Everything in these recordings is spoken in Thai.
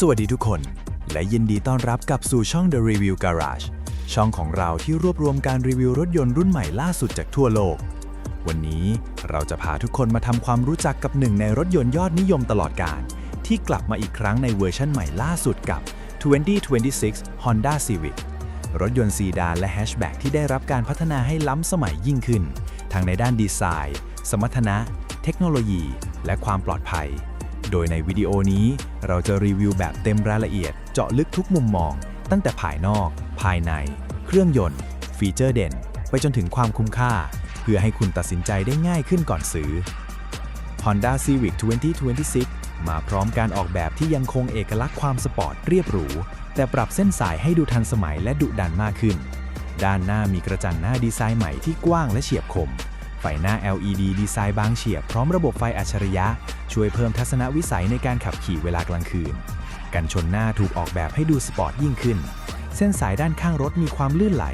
สวัสดีทุกคน และยินดีต้อนรับกลับสู่ช่อง The Review Garage ช่องของเราที่รวบรวมการรีวิวรถยนต์รุ่นใหม่ล่าสุดจากทั่วโลก วันนี้เราจะพาทุกคนมาทำความรู้จักกับหนึ่งในรถยนต์ยอดนิยมตลอดการที่กลับมาอีกครั้งในเวอร์ชั่นใหม่ล่าสุดกับ 2026 Honda Civic รถยนต์ซีดานและแฮชแบ็กที่ได้รับการพัฒนาให้ล้ำสมัยยิ่งขึ้น ทั้งในด้านดีไซน์ สมรรถนะ เทคโนโลยี และความปลอดภัย โดยในวิดีโอนี้เราจะรีวิวแบบเต็มรายละเอียดเจาะลึกทุกมุมมอง ตั้งแต่ภายนอก ภายใน เครื่องยนต์ ฟีเจอร์เด่น ไปจนถึงความคุ้มค่า เพื่อให้คุณตัดสินใจได้ง่ายขึ้นก่อนซื้อ Honda Civic 2026 มาพร้อมการออกแบบที่ยังคงเอกลักษณ์ความสปอร์ตเรียบหรู แต่ปรับเส้นสายให้ดูทันสมัยและดุดันมากขึ้น ด้านหน้ามีกระจังหน้าดีไซน์ใหม่ที่กว้างและเฉียบคม ไฟหน้า LED ดีไซน์บางเฉียบพร้อมระบบไฟอัจฉริยะ ช่วยเพิ่มทัศนวิสัยในการขับขี่เวลากลางคืน กันชนหน้าถูกออกแบบให้ดูสปอร์ตยิ่งขึ้น เส้นสายด้านข้างรถมีความลื่นไหล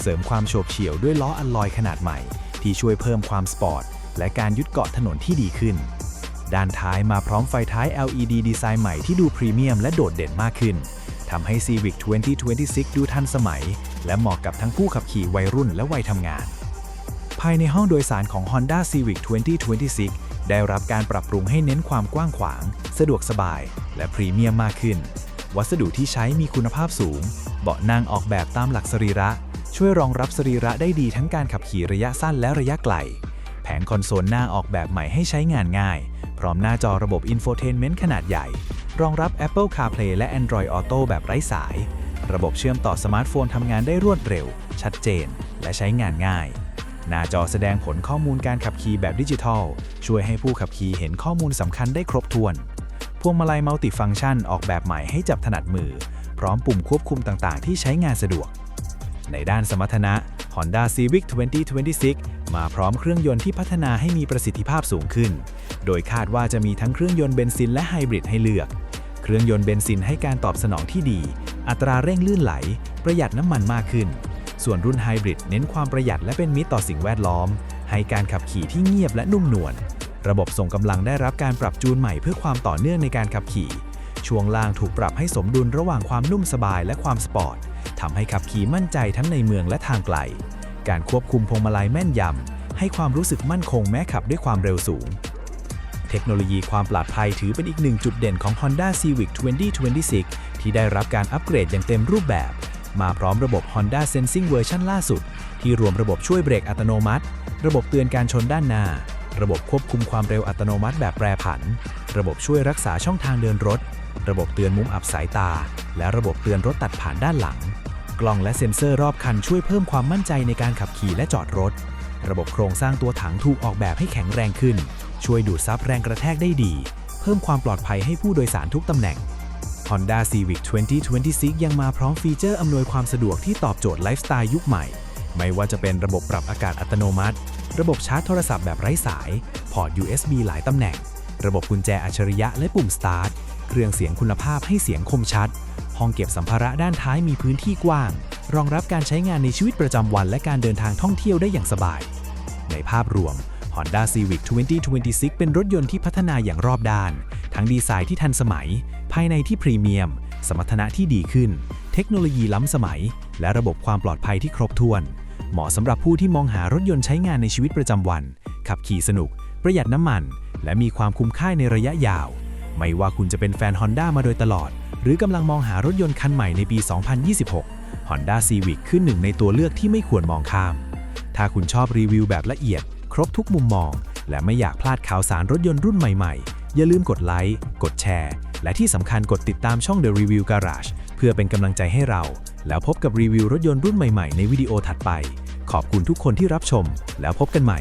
เสริมความโฉบเฉี่ยวด้วยล้ออัลลอยขนาดใหม่ ที่ช่วยเพิ่มความสปอร์ตและการยึดเกาะถนนที่ดีขึ้น ด้านท้ายมาพร้อมไฟท้าย LED ดีไซน์ใหม่ที่ดูพรีเมียมและโดดเด่นมากขึ้นทำให้ Civic 2026 ดูทันสมัย และเหมาะกับทั้งผู้ขับขี่วัยรุ่นและวัยทำงานายในห้องโดยสารของ Honda Civic 2026 ได้รับการปรับปรุงให้เน้นความกว้างขวาง สะดวกสบาย และพรีเมียมมากขึ้น วัสดุที่ใช้มีคุณภาพสูง เบาะนั่งออกแบบตามหลักสรีระ ช่วยรองรับสรีระได้ดีทั้งการขับขี่ระยะสั้นและระยะไกล แผงคอนโซลหน้าออกแบบใหม่ให้ใช้งานง่าย พร้อมหน้าจอระบบ Infotainment ขนาดใหญ่ รองรับ Apple CarPlay และ Android Auto แบบไร้สาย ระบบเชื่อมต่อสมาร์ทโฟนทำงานได้รวดเร็ว ชัดเจน และใช้งานง่าย หน้าจอแสดงผลข้อมูลการขับขี่แบบดิจิทัล ช่วยให้ผู้ขับขี่เห็นข้อมูลสำคัญได้ครบถ้วน พวงมาลัยมัลติฟังก์ชันออกแบบใหม่ให้จับถนัดมือ พร้อมปุ่มควบคุมต่างๆ ที่ใช้งานสะดวก ในด้านสมรรถนะ Honda Civic 2026 มาพร้อมเครื่องยนต์ที่พัฒนาให้มีประสิทธิภาพสูงขึ้น โดยคาดว่าจะมีทั้งเครื่องยนต์เบนซินและไฮบริดให้เลือก เครื่องยนต์เบนซินให้การตอบสนองที่ดี อัตราเร่งลื่นไหล ประหยัดน้ำมันมากขึ้น ส่วนรุ่นไฮบริดเน้นความประหยัดและเป็นมิตรต่อสิ่งแวดล้อม ให้การขับขี่ที่เงียบและนุ่มนวล ระบบส่งกำลังได้รับการปรับจูนใหม่เพื่อความต่อเนื่องในการขับขี่ ช่วงล่างถูกปรับให้สมดุลระหว่างความนุ่มสบายและความสปอร์ตทำให้ขับขี่มั่นใจทั้งในเมืองและทางไกล การควบคุมพวงมาลัยแม่นยำให้ความรู้สึกมั่นคงแม้ขับด้วยความเร็วสูงเทคโนโลยีความปลอดภัยถือเป็นอีกหนึ่งจุดเด่นของ Honda Civic 2026 ที่ได้รับการอัปเกรดอย่างเต็มรูปแบบ มาพร้อมระบบ Honda Sensing เวอร์ชันล่าสุด ที่รวมระบบช่วยเบรกอัตโนมัติ ระบบเตือนการชนด้านหน้า ระบบควบคุมความเร็วอัตโนมัติแบบแปรผัน ระบบช่วยรักษาช่องทางเดินรถ ระบบเตือนมุมอับสายตา และระบบเตือนรถตัดผ่านด้านหลัง กล้องและเซ็นเซอร์รอบคันช่วยเพิ่มความมั่นใจในการขับขี่และจอดรถ ระบบโครงสร้างตัวถังถูกออกแบบให้แข็งแรงขึ้น ช่วยดูดซับแรงกระแทกได้ดี เพิ่มความปลอดภัยให้ผู้โดยสารทุกตำแหน่ง Honda Civic 2026 ยังมาพร้อมฟีเจอร์อำนวยความสะดวกที่ตอบโจทย์ไลฟ์สไตล์ยุคใหม่ ไม่ว่าจะเป็นระบบปรับอากาศอัตโนมัติ ระบบชาร์จโทรศัพท์แบบไร้สาย พอร์ต USB หลายตำแหน่ง ระบบกุญแจอัจฉริยะและปุ่ม Start เครื่องเสียงคุณภาพให้เสียงคมชัด ห้องเก็บสัมภาระด้านท้ายมีพื้นที่กว้าง รองรับการใช้งานในชีวิตประจำวันและการเดินทางท่องเที่ยวได้อย่างสบาย ในภาพรวม Honda Civic 2026 เป็นรถยนต์ที่พัฒนาอย่างรอบด้าน ทั้งดีไซน์ที่ทันสมัย ภายในที่พรีเมียม สมรรถนะที่ดีขึ้น เทคโนโลยีล้ำสมัย และระบบความปลอดภัยที่ครบถ้วน เหมาะสำหรับผู้ที่มองหารถยนต์ใช้งานในชีวิตประจำวัน ขับขี่สนุก ประหยัดน้ำมัน และมีความคุ้มค่าในระยะยาว ไม่ว่าคุณจะเป็นแฟน Honda มาโดยตลอด หรือกำลังมองหารถยนต์คันใหม่ในปี 2026 Honda Civic คือหนึ่งในตัวเลือกที่ไม่ควรมองข้าม ถ้าคุณชอบรีวิวแบบละเอียด ครบทุกมุมมอง และไม่อยากพลาดข่าวสารรถยนต์รุ่นใหม่ ๆ อย่าลืมกดไลค์ กดแชร์ และที่สำคัญกดติดตามช่อง The Review Garage เพื่อเป็นกำลังใจให้เรา แล้วพบกับรีวิวรถยนต์รุ่นใหม่ๆ ในวิดีโอถัดไป ขอบคุณทุกคนที่รับชม แล้วพบกันใหม่